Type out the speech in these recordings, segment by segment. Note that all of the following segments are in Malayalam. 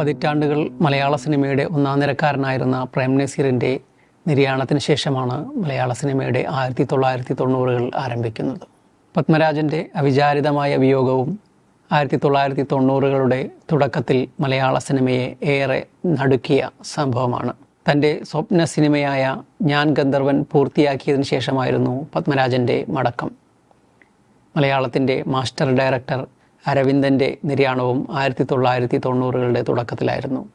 പതിറ്റാണ്ടുകൾ മലയാള സിനിമയുടെ ഒന്നാം നിരക്കാരനായിരുന്ന പ്രേം നസീറിന്റെ നിര്യാണത്തിന് ശേഷമാണ് മലയാള സിനിമയുടെ ആയിരത്തി തൊള്ളായിരത്തി തൊണ്ണൂറുകൾ ആരംഭിക്കുന്നത്. പത്മരാജന്റെ അവിചാരിതമായ വിയോഗവും ആയിരത്തി തൊള്ളായിരത്തി തൊണ്ണൂറുകളുടെ തുടക്കത്തിൽ മലയാള സിനിമയെ ഏറെ നടുക്കിയ സംഭവമാണ്. തന്റെ സ്വപ്ന സിനിമയായ ഞാൻ ഗന്ധർവൻ പൂർത്തിയാക്കിയതിനു ശേഷമായിരുന്നു പത്മരാജന്റെ മടക്കം. മലയാളത്തിന്റെ മാസ്റ്റർ ഡയറക്ടർ അരവിന്ദന്റെ നിര്യാണവും ആയിരത്തി തൊള്ളായിരത്തി തൊണ്ണൂറുകളുടെ തുടക്കത്തിലായിരുന്നു.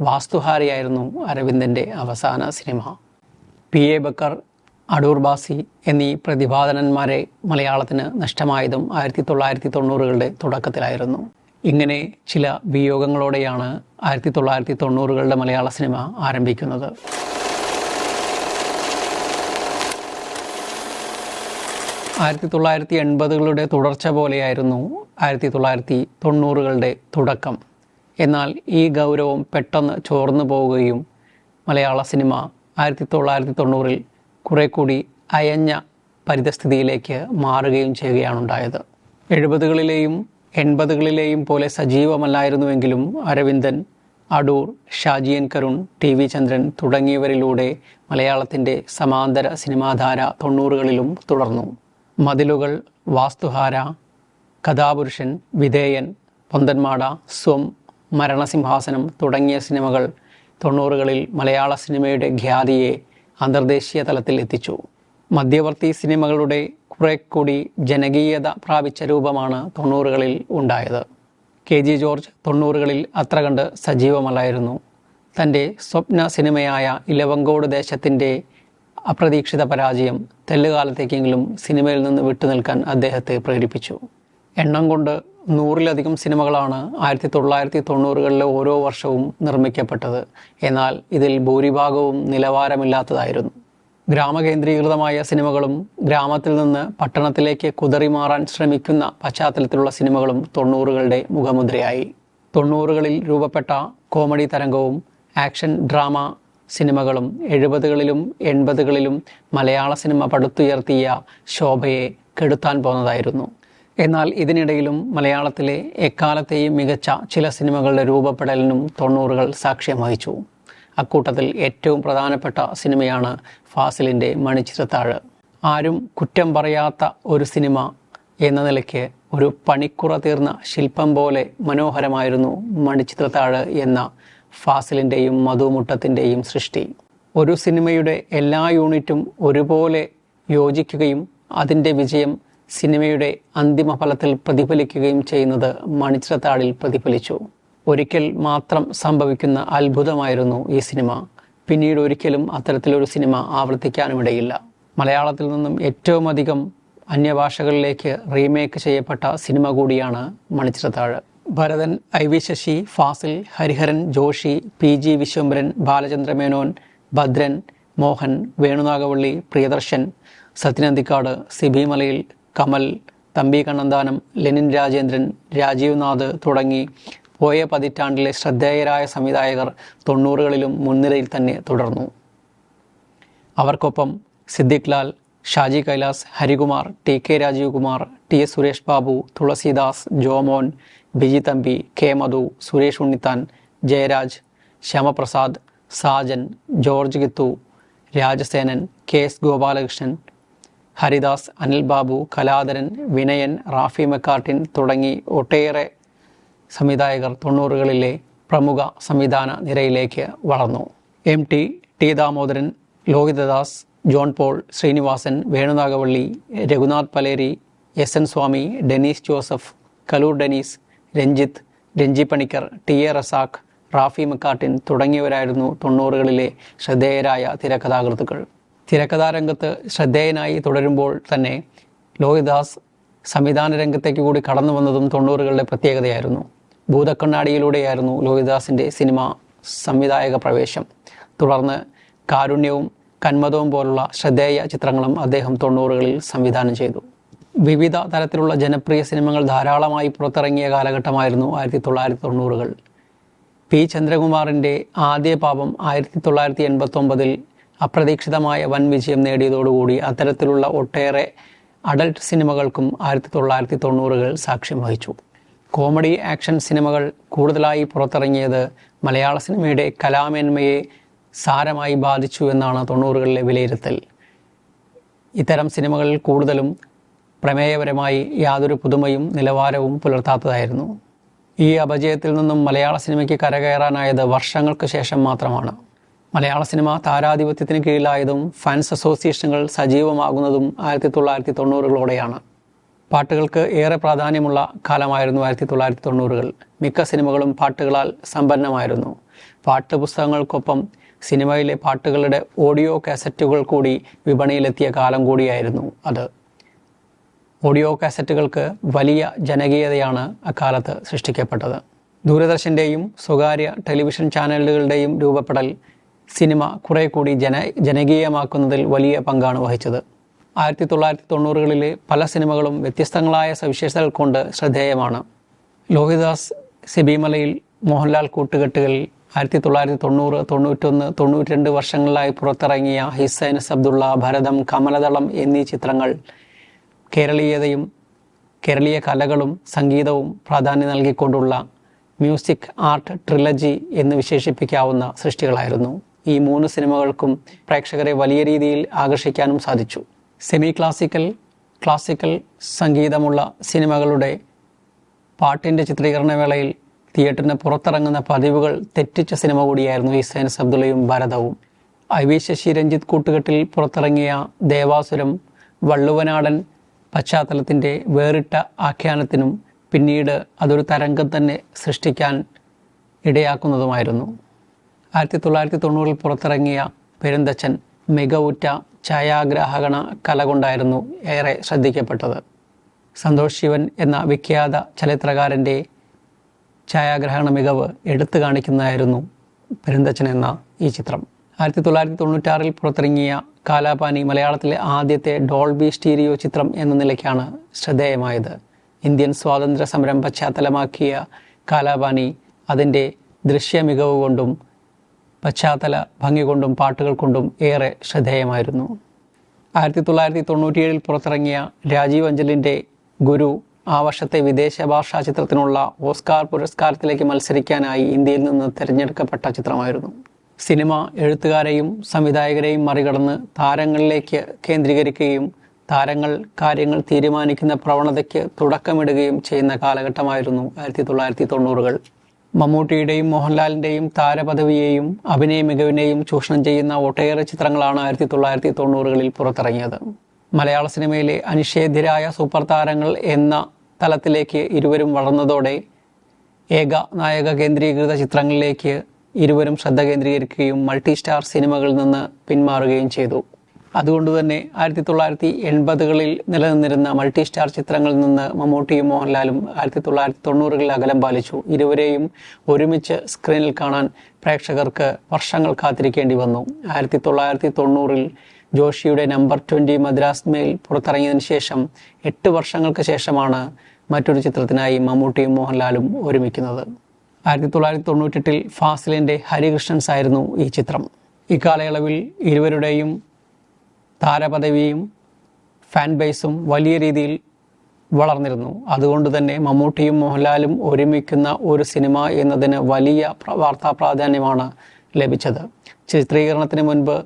വാസ്തുഹാരിയായിരുന്നു അരവിന്ദന്റെ അവസാന cinema. P A Backer Adoor Bassi എന്നീ പ്രതിഭാധനന്മാരെ മലയാളത്തിന് നഷ്ടമായതും ആയിരത്തി തൊള്ളായിരത്തി തൊണ്ണൂറുകളുടെ തുടക്കത്തിലായിരുന്നു. ഇങ്ങനെ ചില വിയോഗങ്ങളോടെയാണ് ആയിരത്തി തൊള്ളായിരത്തി തൊണ്ണൂറുകളുടെ മലയാള സിനിമ ആരംഭിക്കുന്നത്. ആയിരത്തി തൊള്ളായിരത്തി എൺപതുകളുടെ തുടർച്ച പോലെയായിരുന്നു ആയിരത്തി തൊള്ളായിരത്തി തൊണ്ണൂറുകളുടെ തുടക്കം. എന്നാൽ ഈ ഗൗരവം പെട്ടെന്ന് ചോർന്നു പോവുകയും മലയാള സിനിമ ആയിരത്തി തൊള്ളായിരത്തി തൊണ്ണൂറിൽ കുറെ കൂടി അയഞ്ഞ പരിതസ്ഥിതിയിലേക്ക് മാറുകയും ചെയ്യുകയാണുണ്ടായത്. എഴുപതുകളിലെയും എൺപതുകളിലെയും പോലെ സജീവമല്ലായിരുന്നുവെങ്കിലും അരവിന്ദൻ അടൂർ ഷാജിയൻ കരുൺ ടി വി ചന്ദ്രൻ തുടങ്ങിയവരിലൂടെ മലയാളത്തിന്റെ സമാന്തര സിനിമാധാര തൊണ്ണൂറുകളിലും തുടർന്നു. മതിലുകൾ വാസ്തുഹാര കഥാപുരുഷൻ വിധേയൻ പൊന്തന്മാട സ്വം മരണസിംഹാസനം തുടങ്ങിയ സിനിമകൾ തൊണ്ണൂറുകളിൽ മലയാള സിനിമയുടെ ഖ്യാതിയെ അന്തർദേശീയ തലത്തിൽ എത്തിച്ചു. മധ്യവർത്തി സിനിമകളുടെ കുറെ കൂടി ജനകീയത പ്രാപിച്ച രൂപമാണ് തൊണ്ണൂറുകളിൽ ഉണ്ടായത്. കെ ജി ജോർജ് തൊണ്ണൂറുകളിൽ അത്ര കണ്ട് സജീവമല്ലായിരുന്നു. തന്റെ സ്വപ്ന സിനിമയായ ഇലവങ്കോട് ദേശത്തിന്റെ അപ്രതീക്ഷിത പരാജയം തെല്ലുകാലത്തേക്കെങ്കിലും സിനിമയിൽ നിന്ന് വിട്ടുനിൽക്കാൻ അദ്ദേഹത്തെ പ്രേരിപ്പിച്ചു. എണ്ണം കൊണ്ട് നൂറിലധികം സിനിമകളാണ് ആയിരത്തി തൊള്ളായിരത്തി തൊണ്ണൂറുകളിലെ ഓരോ വർഷവും നിർമ്മിക്കപ്പെട്ടത്. എന്നാൽ ഇതിൽ ഭൂരിഭാഗവും നിലവാരമില്ലാത്തതായിരുന്നു. ഗ്രാമകേന്ദ്രീകൃതമായ സിനിമകളും ഗ്രാമത്തിൽ നിന്ന് പട്ടണത്തിലേക്ക് കുതറി മാറാൻ ശ്രമിക്കുന്ന പശ്ചാത്തലത്തിലുള്ള സിനിമകളും തൊണ്ണൂറുകളുടെ മുഖമുദ്രയായി. തൊണ്ണൂറുകളിൽ രൂപപ്പെട്ട കോമഡി തരംഗവും ആക്ഷൻ ഡ്രാമ സിനിമകളും എഴുപതുകളിലും എൺപതുകളിലും മലയാള സിനിമ പടുത്തുയർത്തിയ ശോഭയെ കെടുത്താൻ പോന്നതായിരുന്നു. എന്നാൽ ഇതിനിടയിലും മലയാളത്തിലെ എക്കാലത്തെയും മികച്ച ചില സിനിമകളുടെ രൂപപ്പെടലിനും തൊണ്ണൂറുകൾ സാക്ഷ്യം വഹിച്ചു. അക്കൂട്ടത്തിൽ ഏറ്റവും പ്രധാനപ്പെട്ട സിനിമയാണ് ഫാസിലിന്റെ മണിച്ചിത്രത്താഴ്. ആരും കുറ്റം പറയാത്ത ഒരു സിനിമ എന്ന നിലയ്ക്ക് ഒരു പണിക്കുറ തീർന്ന ശില്പം പോലെ മനോഹരമായിരുന്നു മണിച്ചിത്രത്താഴ് എന്ന ഫാസിലിന്റെയും മധുമുട്ടത്തിന്റെയും സൃഷ്ടി. ഒരു സിനിമയുടെ എല്ലാ യൂണിറ്റും ഒരുപോലെ യോജിക്കുകയും അതിന്റെ വിജയം സിനിമയുടെ അന്തിമ ഫലത്തിൽ പ്രതിഫലിക്കുകയും ചെയ്യുന്നത് മണിച്ചിറത്താടിൽ പ്രതിഫലിച്ചു. ഒരിക്കൽ മാത്രം സംഭവിക്കുന്ന അത്ഭുതമായിരുന്നു ഈ സിനിമ. പിന്നീട് ഒരിക്കലും അത്തരത്തിലൊരു സിനിമ ആവർത്തിക്കാനുമിടയില്ല. മലയാളത്തിൽ നിന്നും ഏറ്റവും അധികം അന്യഭാഷകളിലേക്ക് റീമേക്ക് ചെയ്യപ്പെട്ട സിനിമ കൂടിയാണ് Manichitrathazhu Bharathan I V Sasi Fazil Hariharan Joshiy P G Viswambharan Balachandra Menon Bhadran Mohan Venu Nagavally Priyadarshan Sathyan Anthikad Sibi Malayil Kamal Thampi Kannanthanam Lenin Rajendran Rajeev Nath തുടങ്ങി പോയ പതിറ്റാണ്ടിലെ ശ്രദ്ധേയരായ സംവിധായകർ തൊണ്ണൂറുകളിലും മുൻനിരയിൽ തന്നെ തുടർന്നു. അവർക്കൊപ്പം Siddique Lal Shaji Kailas Harikumar T K Rajeev Kumar T S Suresh Babu Thulasidas Jomon Biji Thampi K Madhu Suresh Unnithan Jayaraj Shyamaprasad Sajan George Geethu Rajasenan K S Gopalakrishnan Haridas Anil Babu Kaladharan Vinayan Rafi Mecartin തുടങ്ങി ഒട്ടേറെ സംവിധായകർ തൊണ്ണൂറുകളിലെ പ്രമുഖ സംവിധാന നിരയിലേക്ക് വളർന്നു. M T T Damodaran Lohithadas John Paul Sreenivasan Venu Nagavally Raghunath Paleri S N Swamy Dennis Joseph Kaloor Dennis Ranjith Renji Panicker T A Razak Rafi Mecartin തുടങ്ങിയവരായിരുന്നു തൊണ്ണൂറുകളിലെ ശ്രദ്ധേയരായ തിരക്കഥാകൃത്തുക്കൾ. തിരക്കഥാരംഗത്ത് ശ്രദ്ധേയനായി തുടരുമ്പോൾ തന്നെ ലോഹിദാസ് സംവിധാന രംഗത്തേക്ക് കൂടി കടന്നു വന്നതും തൊണ്ണൂറുകളുടെ പ്രത്യേകതയായിരുന്നു. ഭൂതക്കണ്ണാടിയിലൂടെയായിരുന്നു ലോഹിദാസിന്റെ സിനിമ സംവിധായക പ്രവേശം. തുടർന്ന് കാരുണ്യവും കന്മതവും പോലുള്ള ശ്രദ്ധേയ ചിത്രങ്ങളും അദ്ദേഹം തൊണ്ണൂറുകളിൽ സംവിധാനം ചെയ്തു. വിവിധ തരത്തിലുള്ള ജനപ്രിയ സിനിമകൾ ധാരാളമായി പുറത്തിറങ്ങിയ കാലഘട്ടമായിരുന്നു ആയിരത്തി തൊള്ളായിരത്തി തൊണ്ണൂറുകൾ പി. ചന്ദ്രകുമാറിന്റെ ആദ്യ പാപം ആയിരത്തി തൊള്ളായിരത്തി എൺപത്തൊമ്പതിൽ അപ്രതീക്ഷിതമായ വൻ വിജയം നേടിയതോടുകൂടി അത്തരത്തിലുള്ള ഒട്ടേറെ അഡൽട്ട് സിനിമകൾക്കും ആയിരത്തി തൊള്ളായിരത്തി തൊണ്ണൂറുകൾ സാക്ഷ്യം വഹിച്ചു. കോമഡി ആക്ഷൻ സിനിമകൾ കൂടുതലായി പുറത്തിറങ്ങിയത് മലയാള സിനിമയുടെ കലാമേന്മയെ സാരമായി ബാധിച്ചു എന്നാണ് തൊണ്ണൂറുകളിലെ വിലയിരുത്തൽ. ഇത്തരം സിനിമകളിൽ കൂടുതലും പ്രമേയപരമായി യാതൊരു പുതുമയും നിലവാരവും പുലർത്താത്തതായിരുന്നു. ഈ അപജയത്തിൽ നിന്നും മലയാള സിനിമയ്ക്ക് കരകയറാനായത് വർഷങ്ങൾക്ക് ശേഷം മാത്രമാണ്. മലയാള സിനിമ താരാധിപത്യത്തിന് കീഴിലായതും ഫാൻസ് അസോസിയേഷനുകൾ സജീവമാകുന്നതും ആയിരത്തി തൊള്ളായിരത്തി തൊണ്ണൂറുകളോടെയാണ് പാട്ടുകൾക്ക് ഏറെ പ്രാധാന്യമുള്ള കാലമായിരുന്നു ആയിരത്തി തൊള്ളായിരത്തി തൊണ്ണൂറുകൾ മിക്ക സിനിമകളും പാട്ടുകളാൽ സമ്പന്നമായിരുന്നു. പാട്ട് പുസ്തകങ്ങൾക്കൊപ്പം സിനിമയിലെ പാട്ടുകളുടെ ഓഡിയോ കാസറ്റുകൾ കൂടി വിപണിയിലെത്തിയ കാലം കൂടിയായിരുന്നു അത്. ഓഡിയോ കാസറ്റുകൾക്ക് വലിയ ജനകീയതയാണ് അക്കാലത്ത് സൃഷ്ടിക്കപ്പെട്ടത്. ദൂരദർശന്റെയും സ്വകാര്യ ടെലിവിഷൻ ചാനലുകളുടെയും രൂപപ്പെടൽ സിനിമ കുറെ കൂടി ജന ജനകീയമാക്കുന്നതിൽ വലിയ പങ്കാണ് വഹിച്ചത്. ആയിരത്തി തൊള്ളായിരത്തി തൊണ്ണൂറുകളിലെ പല സിനിമകളും വ്യത്യസ്തങ്ങളായ സവിശേഷതകൾ കൊണ്ട് ശ്രദ്ധേയമാണ്. ലോഹിദാസ് സിബിമലയിൽ മോഹൻലാൽ കൂട്ടുകെട്ടുകളിൽ ആയിരത്തി തൊള്ളായിരത്തി തൊണ്ണൂറ് തൊണ്ണൂറ്റൊന്ന് തൊണ്ണൂറ്റിരണ്ട് വർഷങ്ങളിലായി പുറത്തിറങ്ങിയ ഹിസൈനസ് അബ്ദുള്ള ഭരതം കമലദളം എന്നീ ചിത്രങ്ങൾ കേരളീയതയും കേരളീയ കലകളും സംഗീതവും പ്രാധാന്യം നൽകിക്കൊണ്ടുള്ള മ്യൂസിക് ആർട്ട് ട്രിലജി എന്ന് വിശേഷിപ്പിക്കാവുന്ന സൃഷ്ടികളായിരുന്നു. ഈ മൂന്ന് സിനിമകൾക്കും പ്രേക്ഷകരെ വലിയ രീതിയിൽ ആകർഷിക്കാനും സാധിച്ചു. സെമി ക്ലാസിക്കൽ ക്ലാസിക്കൽ സംഗീതമുള്ള സിനിമകളുടെ പാട്ടിന്റെ ചിത്രീകരണ വേളയിൽ തിയേറ്ററിന് പുറത്തിറങ്ങുന്ന പതിവുകൾ തെറ്റിച്ച സിനിമ കൂടിയായിരുന്നു ഈ സൈനസ് അബ്ദുള്ളയും ഭരതവും. ഐ വി ശശി രഞ്ജിത്ത് കൂട്ടുകെട്ടിൽ പുറത്തിറങ്ങിയ ദേവാസുരം വള്ളുവനാടൻ പശ്ചാത്തലത്തിന്റെ വേറിട്ട ആഖ്യാനത്തിനും പിന്നീട് അതൊരു തരംഗം തന്നെ സൃഷ്ടിക്കാൻ ഇടയാക്കുന്നതുമായിരുന്നു. ആയിരത്തി തൊള്ളായിരത്തി തൊണ്ണൂറിൽ പുറത്തിറങ്ങിയ പെരുന്തച്ചൻ മികവുറ്റ ഛായാഗ്രാഹകണ കല കൊണ്ടായിരുന്നു ഏറെ ശ്രദ്ധിക്കപ്പെട്ടത്. സന്തോഷ് ശിവൻ എന്ന വിഖ്യാത ചലച്ചിത്രകാരന്റെ ഛായാഗ്രഹണ മികവ് എടുത്തു കാണിക്കുന്നതായിരുന്നു പെരുന്തച്ചൻ എന്ന ഈ ചിത്രം. ആയിരത്തി തൊള്ളായിരത്തി തൊണ്ണൂറ്റാറിൽ പുറത്തിറങ്ങിയ കാലാപാനി മലയാളത്തിലെ ആദ്യത്തെ ഡോൾബി സ്റ്റീരിയോ ചിത്രം എന്ന നിലയ്ക്കാണ് ശ്രദ്ധേയമായത്. ഇന്ത്യൻ സ്വാതന്ത്ര്യ സമരം പശ്ചാത്തലമാക്കിയ കാലാപാനി അതിന്റെ ദൃശ്യ മികവ് കൊണ്ടും പശ്ചാത്തല ഭംഗി കൊണ്ടും പാട്ടുകൾ കൊണ്ടും ഏറെ ശ്രദ്ധേയമായിരുന്നു. ആയിരത്തി തൊള്ളായിരത്തി തൊണ്ണൂറ്റിയേഴിൽ പുറത്തിറങ്ങിയ രാജീവ് അഞ്ചലിന്റെ ഗുരു ആ വർഷത്തെ വിദേശ ഭാഷാ ചിത്രത്തിനുള്ള ഓസ്കാർ പുരസ്കാരത്തിലേക്ക് മത്സരിക്കാനായി ഇന്ത്യയിൽ നിന്ന് തിരഞ്ഞെടുക്കപ്പെട്ട ചിത്രമായിരുന്നു. സിനിമ എഴുത്തുകാരെയും സംവിധായകരെയും മറികടന്ന് താരങ്ങളിലേക്ക് കേന്ദ്രീകരിക്കുകയും താരങ്ങൾ കാര്യങ്ങൾ തീരുമാനിക്കുന്ന പ്രവണതയ്ക്ക് തുടക്കമിടുകയും ചെയ്യുന്ന കാലഘട്ടമായിരുന്നു ആയിരത്തി തൊള്ളായിരത്തി തൊണ്ണൂറുകൾ മമ്മൂട്ടിയുടെയും മോഹൻലാലിന്റെയും താരപദവിയെയും അഭിനയ മികവിനെയും ചൂഷണം ചെയ്യുന്ന ഒട്ടേറെ ചിത്രങ്ങളാണ് ആയിരത്തി തൊള്ളായിരത്തി തൊണ്ണൂറുകളിൽ പുറത്തിറങ്ങിയത്. മലയാള സിനിമയിലെ അനിഷേധ്യരായ സൂപ്പർ താരങ്ങൾ എന്ന തലത്തിലേക്ക് ഇരുവരും വളർന്നതോടെ ഏക നായക കേന്ദ്രീകൃത ചിത്രങ്ങളിലേക്ക് ഇരുവരും ശ്രദ്ധ കേന്ദ്രീകരിക്കുകയും മൾട്ടി സ്റ്റാർ സിനിമകളിൽ നിന്ന് പിന്മാറുകയും ചെയ്തു. അതുകൊണ്ട് തന്നെ ആയിരത്തി തൊള്ളായിരത്തി എൺപതുകളിൽ നിലനിന്നിരുന്ന മൾട്ടി സ്റ്റാർ ചിത്രങ്ങളിൽ നിന്ന് മമ്മൂട്ടിയും മോഹൻലാലും ആയിരത്തി തൊള്ളായിരത്തി തൊണ്ണൂറുകളിൽ അകലം പാലിച്ചു. ഇരുവരെയും ഒരുമിച്ച് സ്ക്രീനിൽ കാണാൻ പ്രേക്ഷകർക്ക് വർഷങ്ങൾ കാത്തിരിക്കേണ്ടി വന്നു. ആയിരത്തി തൊള്ളായിരത്തി തൊണ്ണൂറിൽ ജോഷിയുടെ നമ്പർ ട്വന്റി മദ്രാസ് മേൽ പുറത്തിറങ്ങിയതിന് ശേഷം എട്ട് വർഷങ്ങൾക്ക് ശേഷമാണ് മറ്റൊരു ചിത്രത്തിനായി മമ്മൂട്ടിയും മോഹൻലാലും ഒരുമിക്കുന്നത്. ആയിരത്തി തൊള്ളായിരത്തി തൊണ്ണൂറ്റെട്ടിൽ ഫാസിലിന്റെ ഹരികൃഷ്ണൻസ് ആയിരുന്നു ഈ ചിത്രം. ഇക്കാലയളവിൽ ഇരുവരുടെയും താരപദവിയും ഫാൻ ബേസും വലിയ രീതിയിൽ വളർന്നിരുന്നു. അതുകൊണ്ട് തന്നെ മമ്മൂട്ടിയും മോഹൻലാലും ഒരുമിക്കുന്ന ഒരു സിനിമ എന്നതിന് വലിയ വാർത്താ പ്രാധാന്യമാണ് ലഭിച്ചത്. ചിത്രീകരണത്തിന് മുൻപ്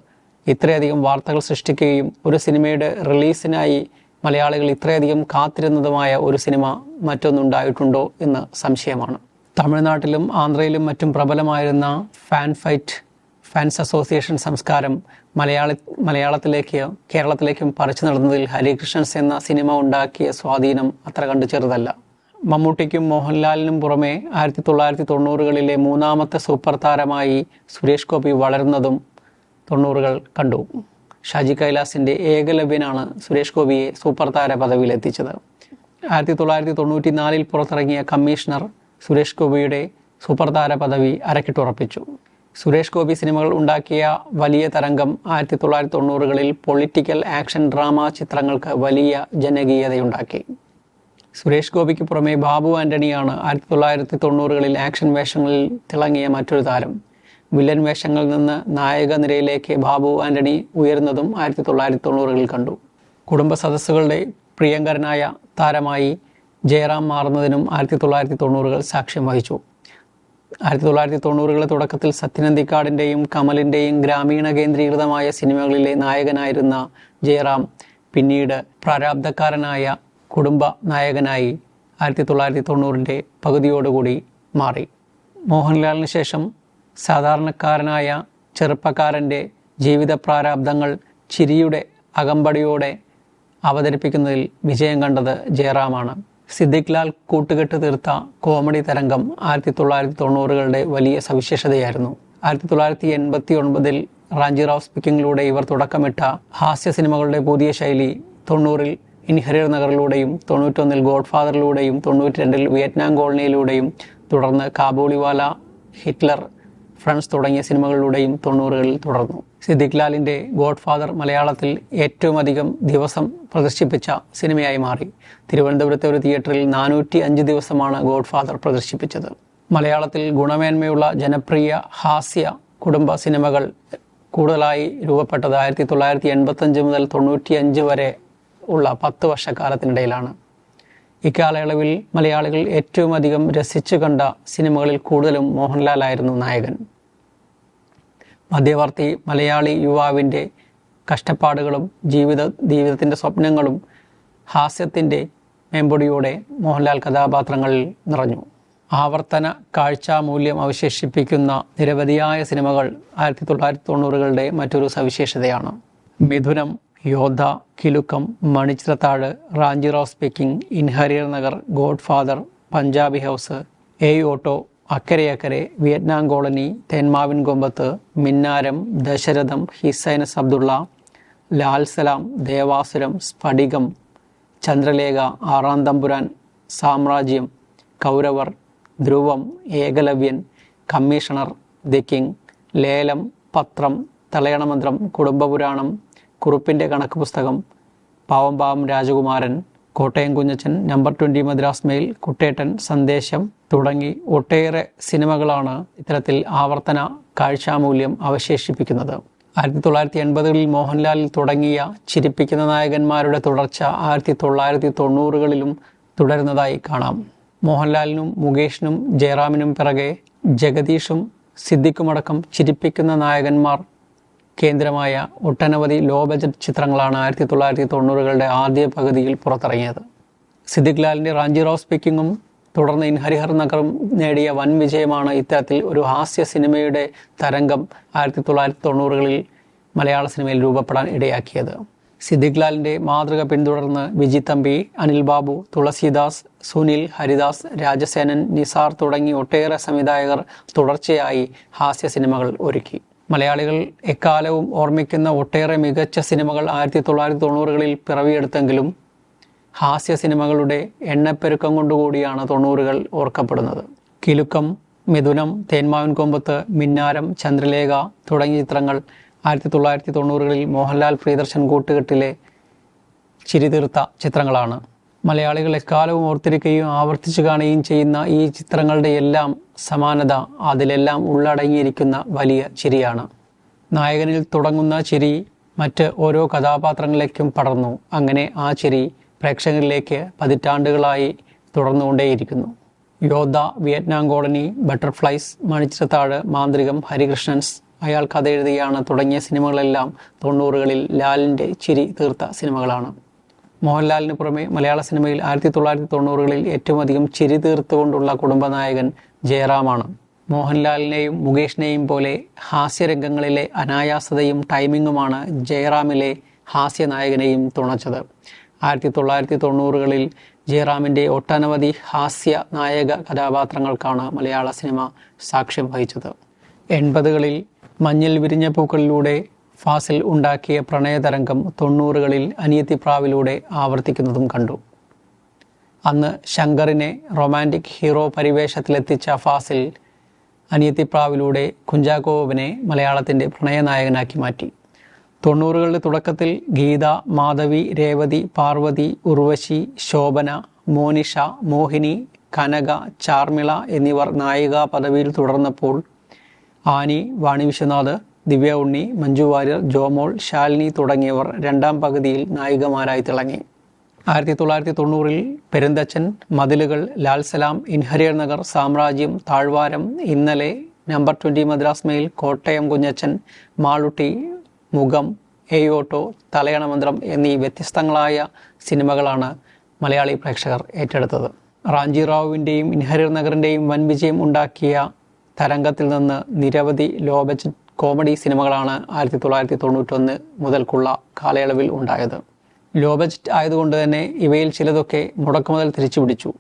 ഇത്രയധികം വാർത്തകൾ സൃഷ്ടിക്കുകയും ഒരു സിനിമയുടെ റിലീസിനായി മലയാളികൾ ഇത്രയധികം കാത്തിരുന്നതുമായ ഒരു സിനിമ മറ്റൊന്നുണ്ടായിട്ടുണ്ടോ എന്ന് സംശയമാണ്. തമിഴ്നാട്ടിലും ആന്ധ്രയിലും മറ്റും പ്രബലമായിരുന്ന ഫാൻ ഫൈറ്റ് ഫാൻസ് അസോസിയേഷൻ സംസ്കാരം മലയാളി മലയാളത്തിലേക്ക് കേരളത്തിലേക്കും പറിച്ചു നടന്നതിൽ ഹരികൃഷ്ണൻസ് എന്ന സിനിമ ഉണ്ടാക്കിയ സ്വാധീനം അത്ര കണ്ടു ചെറുതല്ല. മമ്മൂട്ടിക്കും മോഹൻലാലിനും പുറമെ ആയിരത്തി തൊള്ളായിരത്തി തൊണ്ണൂറുകളിലെ മൂന്നാമത്തെ സൂപ്പർ താരമായി സുരേഷ് ഗോപി വളരുന്നതും തൊണ്ണൂറുകൾ കണ്ടു. ഷാജി കൈലാസിന്റെ ഏകലവ്യനാണ് സുരേഷ് ഗോപിയെ സൂപ്പർ താര പദവിയിലെത്തിച്ചത്. ആയിരത്തി തൊള്ളായിരത്തി തൊണ്ണൂറ്റി നാലിൽ പുറത്തിറങ്ങിയ കമ്മീഷണർ സുരേഷ് ഗോപിയുടെ സൂപ്പർതാര പദവി അരക്കിട്ടുറപ്പിച്ചു. സുരേഷ് ഗോപി സിനിമകൾ ഉണ്ടാക്കിയ വലിയ തരംഗം ആയിരത്തി തൊള്ളായിരത്തി തൊണ്ണൂറുകളിൽ പൊളിറ്റിക്കൽ ആക്ഷൻ ഡ്രാമ ചിത്രങ്ങൾക്ക് വലിയ ജനകീയതയുണ്ടാക്കി. സുരേഷ് ഗോപിക്ക് പുറമെ ബാബു ആന്റണിയാണ് ആയിരത്തി തൊള്ളായിരത്തി തൊണ്ണൂറുകളിൽ ആക്ഷൻ വേഷങ്ങളിൽ തിളങ്ങിയ മറ്റൊരു താരം. വില്ലൻ വേഷങ്ങളിൽ നിന്ന് നായക നിരയിലേക്ക് ബാബു ആന്റണി ഉയർന്നതും ആയിരത്തി തൊള്ളായിരത്തി തൊണ്ണൂറുകളിൽ കണ്ടു. കുടുംബ സദസ്സുകളുടെ പ്രിയങ്കരനായ താരമായി ജയറാം മാറുന്നതിനും ആയിരത്തി തൊള്ളായിരത്തി തൊണ്ണൂറുകൾ സാക്ഷ്യം വഹിച്ചു. ആയിരത്തി തൊള്ളായിരത്തി തൊണ്ണൂറുകളുടെ തുടക്കത്തിൽ സത്യനന്ദിക്കാടിന്റെയും കമലിന്റെയും ഗ്രാമീണ കേന്ദ്രീകൃതമായ സിനിമകളിലെ നായകനായിരുന്ന ജയറാം പിന്നീട് പ്രാരാബ്ധക്കാരനായ കുടുംബ നായകനായി ആയിരത്തി തൊള്ളായിരത്തി തൊണ്ണൂറിന്റെ പകുതിയോടുകൂടി മാറി. മോഹൻലാലിന് ശേഷം സാധാരണക്കാരനായ ചെറുപ്പക്കാരന്റെ ജീവിത പ്രാരാബ്ദങ്ങൾ ചിരിയുടെ അകമ്പടിയോടെ അവതരിപ്പിക്കുന്നതിൽ വിജയം കണ്ടത് ജയറാമാണ്. സിദ്ദിഖ് ലാൽ കൂട്ടുകെട്ട് തീർത്ത കോമഡി തരംഗം ആയിരത്തി തൊള്ളായിരത്തി തൊണ്ണൂറുകളുടെ വലിയ സവിശേഷതയായിരുന്നു. ആയിരത്തി തൊള്ളായിരത്തി എൺപത്തി ഒൻപതിൽ റാഞ്ചിറാവ് സ്പീക്കിങ്ങിലൂടെ ഇവർ തുടക്കമിട്ട ഹാസ്യ സിനിമകളുടെ പുതിയ ശൈലി തൊണ്ണൂറിൽ ഇൻഹരിയർ നഗറിലൂടെയും തൊണ്ണൂറ്റൊന്നിൽ ഗോഡ് ഫാദറിലൂടെയും തൊണ്ണൂറ്റി രണ്ടിൽ വിയറ്റ്നാം കോളനിയിലൂടെയും തുടർന്ന് കാബൂളിവാല ഹിറ്റ്ലർ ഫ്രണ്ട്സ് തുടങ്ങിയ സിനിമകളിലൂടെയും തൊണ്ണൂറുകളിൽ തുടർന്നു. സിദ്ദിഖ് ലാലിന്റെ ഗോഡ് ഫാദർ മലയാളത്തിൽ ഏറ്റവും അധികം ദിവസം പ്രദർശിപ്പിച്ച സിനിമയായി മാറി. തിരുവനന്തപുരത്തെ ഒരു തിയേറ്ററിൽ നാനൂറ്റി അഞ്ച് ദിവസമാണ് ഗോഡ് ഫാദർ പ്രദർശിപ്പിച്ചത്. മലയാളത്തിൽ ഗുണമേന്മയുള്ള ജനപ്രിയ ഹാസ്യ കുടുംബ സിനിമകൾ കൂടുതലായി രൂപപ്പെട്ടത് ആയിരത്തി തൊള്ളായിരത്തി എൺപത്തഞ്ച് മുതൽ തൊണ്ണൂറ്റിയഞ്ച് വരെ ഉള്ള പത്ത് വർഷക്കാലത്തിനിടയിലാണ്. ഇക്കാലയളവിൽ മലയാളികൾ ഏറ്റവും അധികം രസിച്ചു കണ്ട സിനിമകളിൽ കൂടുതലും മോഹൻലാലായിരുന്നു നായകൻ. മധ്യവർത്തി മലയാളി യുവാവിന്റെ കഷ്ടപ്പാടുകളും ജീവിത ജീവിതത്തിന്റെ സ്വപ്നങ്ങളും ഹാസ്യത്തിന്റെ മേമ്പൊടിയോടെ മോഹൻലാൽ കഥാപാത്രങ്ങളിൽ നിറഞ്ഞു. ആവർത്തന കാഴ്ചാമൂല്യം അവശേഷിപ്പിക്കുന്ന നിരവധിയായ സിനിമകൾ ആയിരത്തി തൊള്ളായിരത്തി തൊണ്ണൂറുകളുടെ മറ്റൊരു സവിശേഷതയാണ്. മിഥുനം Yodha Kilukkam മണിച്ചിറത്താഴ് റാഞ്ചിറാവ് speaking ഇൻഹരിയർ Nagar God father Punjabi house A auto അക്കരെ അക്കരെ വിയറ്റ്നാം കോളനി തേന്മാവിൻ കൊമ്പത്ത് മിന്നാരം ദശരഥം ഹിസൈനസ് അബ്ദുള്ള ലാൽസലാം ദേവാസുരം സ്ഫടികം ചന്ദ്രലേഖ ആറാം തമ്പുരാൻ സാമ്രാജ്യം കൗരവർ ധ്രുവം ഏകലവ്യൻ കമ്മീഷണർ ദി കിങ് ലേലം പത്രം തലയണമന്ത്രം കുടുംബപുരാണം കുറുപ്പിന്റെ കണക്ക് പുസ്തകം Pavam Pavam Rajakumaran Kottayam Kunjachan number twenty Madras mail Kuttettan Sandesham തുടങ്ങി ഒട്ടേറെ സിനിമകളാണ് ഇത്തരത്തിൽ ആവർത്തന കാഴ്ചാമൂല്യം അവശേഷിപ്പിക്കുന്നത്. ആയിരത്തി തൊള്ളായിരത്തി എൺപതുകളിൽ മോഹൻലാലിൽ തുടങ്ങിയ ചിരിപ്പിക്കുന്ന നായകന്മാരുടെ തുടർച്ച ആയിരത്തി തൊള്ളായിരത്തി തൊണ്ണൂറുകളിലും തുടരുന്നതായി കാണാം. മോഹൻലാലിനും മുകേഷിനും ജയറാമിനും പിറകെ ജഗദീഷും സിദ്ദിഖുമടക്കം ചിരിപ്പിക്കുന്ന നായകന്മാർ കേന്ദ്രമായ ഒട്ടനവധി ലോ ബജറ്റ് ചിത്രങ്ങളാണ് ആയിരത്തി തൊള്ളായിരത്തി തൊണ്ണൂറുകളുടെ ആദ്യ പകുതിയിൽ പുറത്തിറങ്ങിയത്. സിദ്ദിഖ് ലാലിന്റെ റാഞ്ചി റോസ് സ്പീക്കിങ്ങും തുടർന്ന് ഇൻഹരിഹർ നഗറും നേടിയ വൻ വിജയമാണ് ഇത്തരത്തിൽ ഒരു ഹാസ്യ സിനിമയുടെ തരംഗം ആയിരത്തി തൊള്ളായിരത്തി തൊണ്ണൂറുകളിൽ മലയാള സിനിമയിൽ രൂപപ്പെടാൻ ഇടയാക്കിയത്. സിദ്ദിഖ് ലാലിന്റെ മാതൃക പിന്തുടർന്ന് വിജി തമ്പി അനിൽ ബാബു തുളസിദാസ് സുനിൽ ഹരിദാസ് രാജസേനൻ നിസാർ തുടങ്ങി ഒട്ടേറെ സംവിധായകർ തുടർച്ചയായി ഹാസ്യ സിനിമകൾ ഒരുക്കി. മലയാളികൾ എക്കാലവും ഓർമ്മിക്കുന്ന ഒട്ടേറെ മികച്ച സിനിമകൾ ആയിരത്തി തൊള്ളായിരത്തി തൊണ്ണൂറുകളിൽ പിറവിയെടുത്തെങ്കിലും ഹാസ്യ സിനിമകളുടെ എണ്ണപ്പെരുക്കം കൊണ്ടുകൂടിയാണ് തൊണ്ണൂറുകൾ ഓർക്കപ്പെടുന്നത്. കിലുക്കം മിഥുനം തേന്മാവൻ കൊമ്പത്ത് മിന്നാരം ചന്ദ്രലേഖ തുടങ്ങിയ ചിത്രങ്ങൾ ആയിരത്തി തൊള്ളായിരത്തി തൊണ്ണൂറുകളിൽ മോഹൻലാൽ പ്രിയദർശൻ കൂട്ടുകെട്ടിലെ ചിരിതീർത്ത ചിത്രങ്ങളാണ്. മലയാളികൾ എക്കാലവും ഓർത്തിരിക്കുകയും ആവർത്തിച്ചു കാണുകയും ചെയ്യുന്ന ഈ ചിത്രങ്ങളുടെ എല്ലാം സമാനത അതിലെല്ലാം ഉള്ളടങ്ങിയിരിക്കുന്ന വലിയ ചിരിയാണ്. നായകനിൽ തുടങ്ങുന്ന ചിരി മറ്റ് ഓരോ കഥാപാത്രങ്ങളിലേക്കും പടർന്നു. അങ്ങനെ ആ ചിരി പ്രേക്ഷകരിലേക്ക് പതിറ്റാണ്ടുകളായി തുടർന്നുകൊണ്ടേയിരിക്കുന്നു. Yodha Vietnam colony butterflies Manichitrathazhu Manthrikam Harikrishnans അയാൾ കഥ എഴുതിയാണ് തുടങ്ങിയ സിനിമകളെല്ലാം തൊണ്ണൂറുകളിൽ ലാലിന്റെ ചിരി തീർത്ത സിനിമകളാണ്. മോഹൻലാലിന് പുറമെ മലയാള സിനിമയിൽ ആയിരത്തി തൊള്ളായിരത്തി തൊണ്ണൂറുകളിൽ ഏറ്റവും അധികം ചിരി തീർത്തുകൊണ്ടുള്ള കുടുംബനായകൻ ജയറാമാണ്. മോഹൻലാലിനെയും മുകേഷിനെയും പോലെ ഹാസ്യരംഗങ്ങളിലെ അനായാസതയും ടൈമിങ്ങുമാണ് ജയറാമിലെ ഹാസ്യനായകനെയും തുണച്ചത്. ആയിരത്തി തൊള്ളായിരത്തി തൊണ്ണൂറുകളിൽ ജയറാമിന്റെ ഒട്ടനവധി ഹാസ്യ നായക കഥാപാത്രങ്ങൾക്കാണ് മലയാള സിനിമ സാക്ഷ്യം വഹിച്ചത്. എൺപതുകളിൽ മഞ്ഞിൽ വിരിഞ്ഞ പൂക്കളിലൂടെ ഫാസിൽ ഉണ്ടാക്കിയ പ്രണയതരംഗം തൊണ്ണൂറുകളിൽ അനിയത്തിപ്രാവിലൂടെ ആവർത്തിക്കുന്നതും കണ്ടു. അന്ന് ശങ്കറിനെ റൊമാന്റിക് ഹീറോ പരിവേഷത്തിലെത്തിച്ച ഫാസിൽ അനിയത്തിപ്രാവിലൂടെ കുഞ്ചാക്കോവിനെ മലയാളത്തിന്റെ പ്രണയനായകനാക്കി മാറ്റി. തൊണ്ണൂറുകളുടെ തുടക്കത്തിൽ ഗീത മാധവി രേവതി പാർവതി ഉർവശി ശോഭന മോനിഷ മോഹിനി കനക ചാർമിള എന്നിവർ നായികാ പദവിയിൽ തുടർന്നപ്പോൾ ആനി വാണി വിശ്വനാഥ് ദിവ്യ ഉണ്ണി മഞ്ജു വാര്യർ ജോമോൾ ശാലിനി തുടങ്ങിയവർ രണ്ടാം പകുതിയിൽ നായികമാരായി തിളങ്ങി. ആയിരത്തി തൊള്ളായിരത്തി തൊണ്ണൂറിൽ പെരുന്തച്ചൻ മതിലുകൾ Lal Salaam ഇൻഹരിയർ Nagar Samrajyam Thazhvaram Innale number twenty Madras mail Kottayam Kunjachan Malootty Mukham എയോട്ടോ Thalayanamanthram എന്നീ വ്യത്യസ്തങ്ങളായ സിനിമകളാണ് മലയാളി പ്രേക്ഷകർ ഏറ്റെടുത്തത്. റാഞ്ചി റാവുവിന്റെയും ഇൻഹരിയർ നഗറിന്റെയും വൻ വിജയം ഉണ്ടാക്കിയ തരംഗത്തിൽ നിന്ന് നിരവധി ലോ ബജറ്റ് കോമഡി സിനിമകളാണ് ആയിരത്തി തൊള്ളായിരത്തി തൊണ്ണൂറ്റൊന്ന് മുതൽക്കുള്ള കാലയളവിൽ ഉണ്ടായത്. ലോ ബജറ്റ് ആയതുകൊണ്ട് തന്നെ ഇവയിൽ ചിലതൊക്കെ മുടക്കുമുതൽ തിരിച്ചു പിടിച്ചു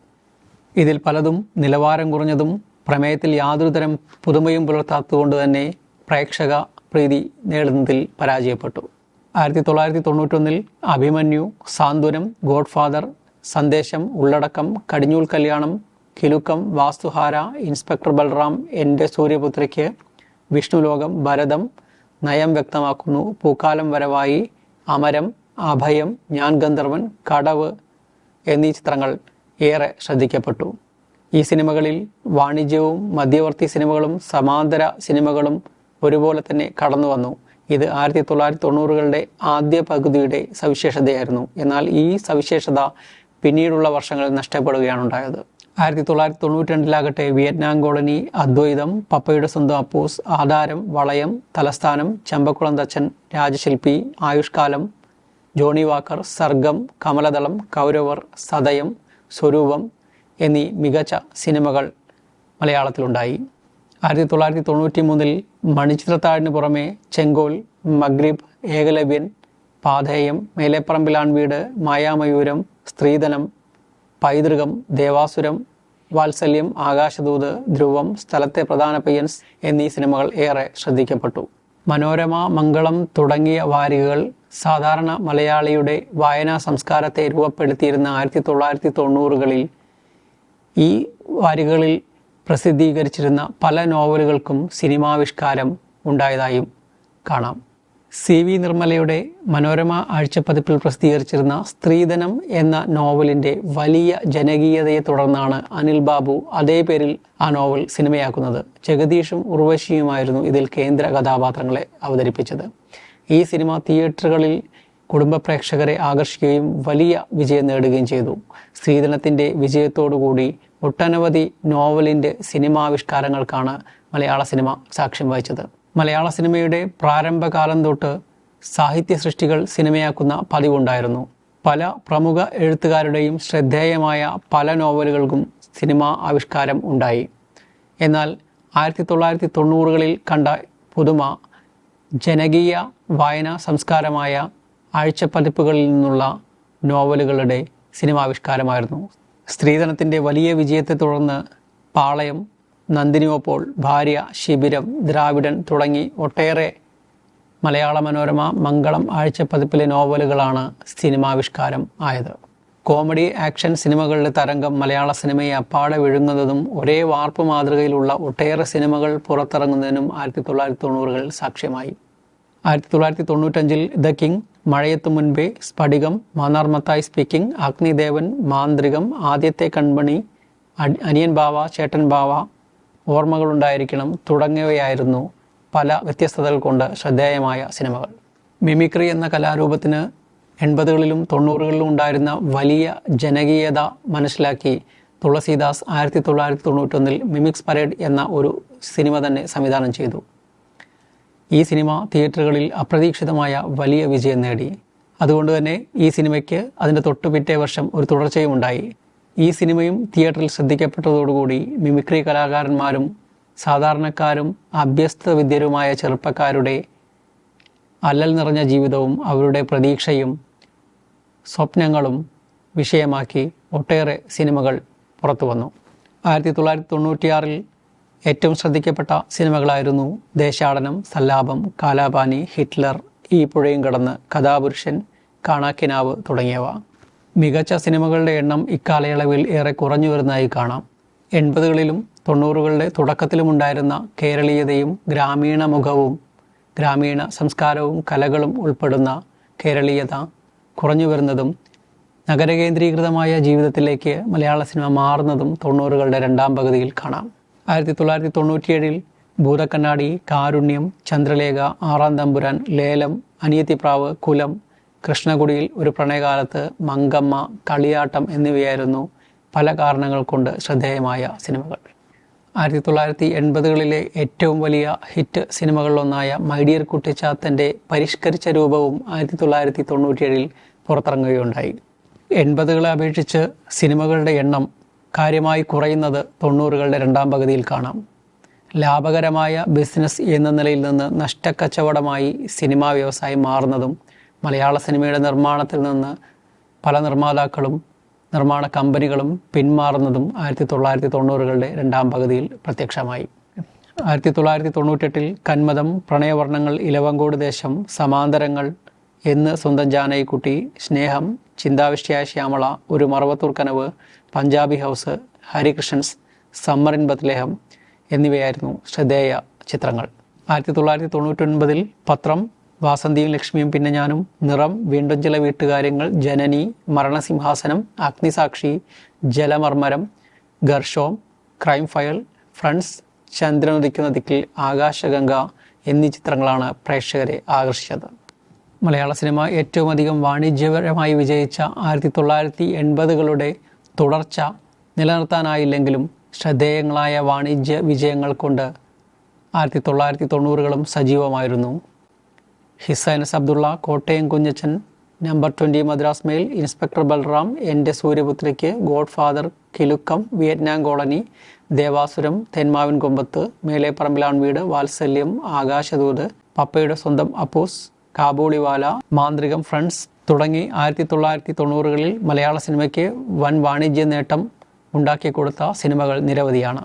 ഇതിൽ പലതും നിലവാരം കുറഞ്ഞതും പ്രമേയത്തിൽ യാതൊരു തരം പുതുമയും പുലർത്താത്തതുകൊണ്ട് തന്നെ പ്രേക്ഷക പ്രീതി നേടുന്നതിൽ പരാജയപ്പെട്ടു. ആയിരത്തി തൊള്ളായിരത്തി തൊണ്ണൂറ്റൊന്നിൽ അഭിമന്യു സാന്ത്വനം ഗോഡ്ഫാദർ സന്ദേശം ഉള്ളടക്കം കടിഞ്ഞൂൽ കല്യാണം കിലുക്കം വാസ്തുഹാര ഇൻസ്പെക്ടർ ബൽറാം എന്റെ സൂര്യപുത്രിക്ക് വിഷ്ണുലോകം ഭരതം നയം വ്യക്തമാക്കുന്നു. പൂക്കാലം വരവായി അമരം അഭയം ഞാൻ ഗന്ധർവൻ കടവ് എന്നീ ചിത്രങ്ങൾ ഏറെ ശ്രദ്ധിക്കപ്പെട്ടു. ഈ സിനിമകളിൽ വാണിജ്യവും മധ്യവർത്തി സിനിമകളും സമാന്തര സിനിമകളും ഒരുപോലെ തന്നെ കടന്നു വന്നു. ഇത് ആയിരത്തി തൊള്ളായിരത്തി തൊണ്ണൂറുകളുടെ ആദ്യ പകുതിയുടെ സവിശേഷതയായിരുന്നു. എന്നാൽ ഈ സവിശേഷത പിന്നീടുള്ള വർഷങ്ങളിൽ നഷ്ടപ്പെടുകയാണ് ഉണ്ടായത്. ആയിരത്തി തൊള്ളായിരത്തി തൊണ്ണൂറ്റി രണ്ടിലാകട്ടെ വിയറ്റ്നാം കോളനി അദ്വൈതം പപ്പയുടെ സ്വന്തം അപ്പൂസ് ആധാരം വളയം തലസ്ഥാനം ചമ്പക്കുളം തച്ചൻ രാജശില്പി ആയുഷ്കാലം ജോണി വാക്കർ സർഗം കമലദളം കൗരവർ സതയം സ്വരൂപം എന്നീ മികച്ച സിനിമകൾ മലയാളത്തിലുണ്ടായി. ആയിരത്തി തൊള്ളായിരത്തി തൊണ്ണൂറ്റി മൂന്നിൽ മണിച്ചിത്രത്താഴിന് പുറമെ ചെങ്കോൽ മഗ്രിബ് ഏകലവ്യൻ പാധേയം മേലേപ്പറമ്പിലാൺ വീട് മായാമയൂരം സ്ത്രീധനം പൈതൃകം ദേവാസുരം വാത്സല്യം ആകാശദൂത് ധ്രുവം സ്ഥലത്തെ പ്രധാന പയ്യൻസ് എന്നീ സിനിമകൾ ഏറെ ശ്രദ്ധിക്കപ്പെട്ടു. മനോരമ മംഗളം തുടങ്ങിയ വാരികകൾ സാധാരണ മലയാളിയുടെ വായനാ സംസ്കാരത്തെ രൂപപ്പെടുത്തിയിരുന്ന ആയിരത്തി തൊള്ളായിരത്തി തൊണ്ണൂറുകളിൽ ഈ വാരികകളിൽ പ്രസിദ്ധീകരിച്ചിരുന്ന പല നോവലുകൾക്കും സിനിമാവിഷ്കാരം ഉണ്ടായതായും കാണാം. സി വി നിർമ്മലയുടെ മനോരമ ആഴ്ചപ്പതിപ്പിൽ പ്രസിദ്ധീകരിച്ചിരുന്ന സ്ത്രീധനം എന്ന നോവലിന്റെ വലിയ ജനകീയതയെ തുടർന്നാണ് അനിൽ ബാബു അതേ പേരിൽ ആ നോവൽ സിനിമയാക്കുന്നത്. ജഗദീഷും ഉർവശിയുമായിരുന്നു ഇതിൽ കേന്ദ്ര കഥാപാത്രങ്ങളെ അവതരിപ്പിച്ചത്. ഈ സിനിമ തിയേറ്ററുകളിൽ കുടുംബ പ്രേക്ഷകരെ ആകർഷിക്കുകയും വലിയ വിജയം നേടുകയും ചെയ്തു. സ്ത്രീധനത്തിന്റെ വിജയത്തോടുകൂടി ഒട്ടനവധി നോവലിന്റെ സിനിമാവിഷ്കാരങ്ങൾക്കാണ് മലയാള സിനിമ സാക്ഷ്യം വഹിച്ചത്. മലയാള സിനിമയുടെ പ്രാരംഭകാലം തൊട്ട് സാഹിത്യ സൃഷ്ടികൾ സിനിമയാക്കുന്ന പതിവുണ്ടായിരുന്നു. പല പ്രമുഖ എഴുത്തുകാരുടെയും ശ്രദ്ധേയമായ പല നോവലുകൾക്കും സിനിമാ ആവിഷ്കാരം ഉണ്ടായി. എന്നാൽ ആയിരത്തി തൊള്ളായിരത്തി തൊണ്ണൂറുകളിൽ കണ്ട പുതുമ ജനകീയ വായനാ സംസ്കാരമായ ആഴ്ചപ്പതിപ്പുകളിൽ നിന്നുള്ള നോവലുകളുടെ സിനിമാവിഷ്കാരമായിരുന്നു. സ്ത്രീധനത്തിന്റെ വലിയ വിജയത്തെ തുടർന്ന് പാളയം നന്ദിനിയോപ്പോൾ ഭാര്യ ശിബിരം ദ്രാവിഡൻ തുടങ്ങി ഒട്ടേറെ മലയാള മനോരമ മംഗളം ആഴ്ചപ്പതിപ്പിലെ നോവലുകളാണ് സിനിമാവിഷ്കാരം ആയത്. കോമഡി ആക്ഷൻ സിനിമകളുടെ തരംഗം മലയാള സിനിമയെ അപ്പാടെ വിഴുങ്ങുന്നതും ഒരേ വാർപ്പ് മാതൃകയിലുള്ള ഒട്ടേറെ സിനിമകൾ പുറത്തിറങ്ങുന്നതിനും ആയിരത്തി തൊള്ളായിരത്തി തൊണ്ണൂറുകൾ സാക്ഷ്യമായി. ആയിരത്തി തൊള്ളായിരത്തി തൊണ്ണൂറ്റഞ്ചിൽ ദ കിങ് മഴയത്തു മുൻപേ സ്ഫടികം മാന്നാർ സ്പീക്കിംഗ് അഗ്നിദേവൻ മാന്ത്രികം ആദ്യത്തെ കൺമണി അനിയൻ ബാവ ചേട്ടൻ ബാവ ഓർമ്മകളുണ്ടായിരിക്കണം തുടങ്ങിയവയായിരുന്നു പല വ്യത്യസ്തതകൾ കൊണ്ട് ശ്രദ്ധേയമായ സിനിമകൾ. മിമിക്രി എന്ന കലാരൂപത്തിന് എൺപതുകളിലും തൊണ്ണൂറുകളിലും ഉണ്ടായിരുന്ന വലിയ ജനകീയത മനസ്സിലാക്കി തുളസീദാസ് ആയിരത്തി തൊള്ളായിരത്തി തൊണ്ണൂറ്റൊന്നിൽ മിമിക്സ് പരേഡ് എന്ന ഒരു സിനിമ തന്നെ സംവിധാനം ചെയ്തു. ഈ സിനിമ തിയേറ്ററുകളിൽ അപ്രതീക്ഷിതമായ വലിയ വിജയം നേടി. അതുകൊണ്ട് തന്നെ ഈ സിനിമയ്ക്ക് അതിന്റെ തൊട്ടുപിറ്റേ വർഷം ഒരു തുടർച്ചയും ഉണ്ടായി ഈ സിനിമയും തിയേറ്ററിൽ ശ്രദ്ധിക്കപ്പെട്ടതോടുകൂടി മിമിക്രി കലാകാരന്മാരും സാധാരണക്കാരും അഭ്യസ്ത വിദ്യരുമായ ചെറുപ്പക്കാരുടെ അല്ലൽ നിറഞ്ഞ ജീവിതവും അവരുടെ പ്രതീക്ഷയും സ്വപ്നങ്ങളും വിഷയമാക്കി ഒട്ടേറെ സിനിമകൾ പുറത്തു വന്നു ആയിരത്തി തൊള്ളായിരത്തി തൊണ്ണൂറ്റിയാറിൽ ഏറ്റവും ശ്രദ്ധിക്കപ്പെട്ട സിനിമകളായിരുന്നു ദേശാടനം സല്ലാപം കാലാപാനി ഹിറ്റ്ലർ ഈ പുഴയും കടന്ന് കഥാപുരുഷൻ കാണാക്കിനാവ് തുടങ്ങിയവ. മികച്ച സിനിമകളുടെ എണ്ണം ഇക്കാലയളവിൽ ഏറെ കുറഞ്ഞു വരുന്നതായി കാണാം. എൺപതുകളിലും തൊണ്ണൂറുകളുടെ തുടക്കത്തിലുമുണ്ടായിരുന്ന കേരളീയതയും ഗ്രാമീണ മുഖവും ഗ്രാമീണ സംസ്കാരവും കലകളും ഉൾപ്പെടുന്ന കേരളീയത കുറഞ്ഞു വരുന്നതും നഗരകേന്ദ്രീകൃതമായ ജീവിതത്തിലേക്ക് മലയാള സിനിമ മാറുന്നതും തൊണ്ണൂറുകളുടെ രണ്ടാം പകുതിയിൽ കാണാം. ആയിരത്തി തൊള്ളായിരത്തി തൊണ്ണൂറ്റിയേഴിൽ ഭൂതക്കണ്ണാടി കാരുണ്യം ചന്ദ്രലേഖ ആറാം തമ്പുരാൻ ലേലം അനിയത്തിപ്രാവ് കുലം കൃഷ്ണകുടിയിൽ ഒരു പ്രണയകാലത്ത് മങ്കമ്മ കളിയാട്ടം എന്നിവയായിരുന്നു പല കാരണങ്ങൾ കൊണ്ട് ശ്രദ്ധേയമായ സിനിമകൾ. ആയിരത്തി തൊള്ളായിരത്തി എൺപതുകളിലെ ഏറ്റവും വലിയ ഹിറ്റ് സിനിമകളിലൊന്നായ മൈഡിയർ കുട്ടിച്ചാത്തന്റെ പരിഷ്കരിച്ച രൂപവും ആയിരത്തി തൊള്ളായിരത്തി തൊണ്ണൂറ്റിയേഴിൽ പുറത്തിറങ്ങുകയുണ്ടായി. എൺപതുകളെ അപേക്ഷിച്ച് സിനിമകളുടെ എണ്ണം കാര്യമായി കുറയുന്നത് തൊണ്ണൂറുകളുടെ രണ്ടാം പകുതിയിൽ കാണാം. ലാഭകരമായ ബിസിനസ് എന്ന നിലയിൽ നിന്ന് നഷ്ടക്കച്ചവടമായി സിനിമാ വ്യവസായം മാറുന്നതും മലയാള സിനിമയുടെ നിർമ്മാണത്തിൽ നിന്ന് പല നിർമ്മാതാക്കളും നിർമ്മാണ കമ്പനികളും പിന്മാറുന്നതും ആയിരത്തി തൊള്ളായിരത്തി തൊണ്ണൂറുകളുടെ രണ്ടാം പകുതിയിൽ പ്രത്യക്ഷമായി. ആയിരത്തി തൊള്ളായിരത്തി തൊണ്ണൂറ്റെട്ടിൽ കന്മതം പ്രണയവർണങ്ങൾ ഇലവങ്കോട് ദേശം സമാന്തരങ്ങൾ എന്ന് സ്വന്തം ജാനയിക്കുട്ടി സ്നേഹം ചിന്താവിഷ്ടിയായ ശ്യാമള ഒരു Maravathoor Kanavu Punjabi house Harikrishnans summer in Bethlehem എന്നിവയായിരുന്നു ശ്രദ്ധേയ ചിത്രങ്ങൾ. ആയിരത്തി തൊള്ളായിരത്തി തൊണ്ണൂറ്റൊൻപതിൽ പത്രം വാസന്തിയും ലക്ഷ്മിയും പിന്നെ ഞാനും Niram Veendum Chila Veettukaryangal Janani Maranasimhasanam Agnisakshi Jalamarmaram Gharshom crime file friends Chandranudikkunna Dikkil Akashaganga എന്നീ ചിത്രങ്ങളാണ് പ്രേക്ഷകരെ ആകർഷിച്ചത്. മലയാള സിനിമ ഏറ്റവും അധികം വാണിജ്യപരമായി വിജയിച്ച ആയിരത്തി തൊള്ളായിരത്തി എൺപതുകളുടെ തുടർച്ച നിലനിർത്താനായില്ലെങ്കിലും ശ്രദ്ധേയങ്ങളായ വാണിജ്യ വിജയങ്ങൾ കൊണ്ട് ആയിരത്തി തൊള്ളായിരത്തി തൊണ്ണൂറുകളും സജീവമായിരുന്നു. His highness Abdullah Kottayam Kunjachan. Number twenty Madras mail inspector Balram എന്റെ സൂര്യപുത്രിക്ക് Godfather Kilukkam Vietnam colony Devasuram Thenmavin Kombathu മേലേപ്പറമ്പിലാൺ വീട് വാത്സല്യം ആകാശദൂത് പപ്പയുടെ സ്വന്തം അപ്പൂസ് കാബൂളിവാല മാന്ത്രികം ഫ്രണ്ട്സ് തുടങ്ങി ആയിരത്തി തൊള്ളായിരത്തി തൊണ്ണൂറുകളിൽ മലയാള സിനിമയ്ക്ക് വൻ വാണിജ്യ നേട്ടം ഉണ്ടാക്കി കൊടുത്ത സിനിമകൾ നിരവധിയാണ്.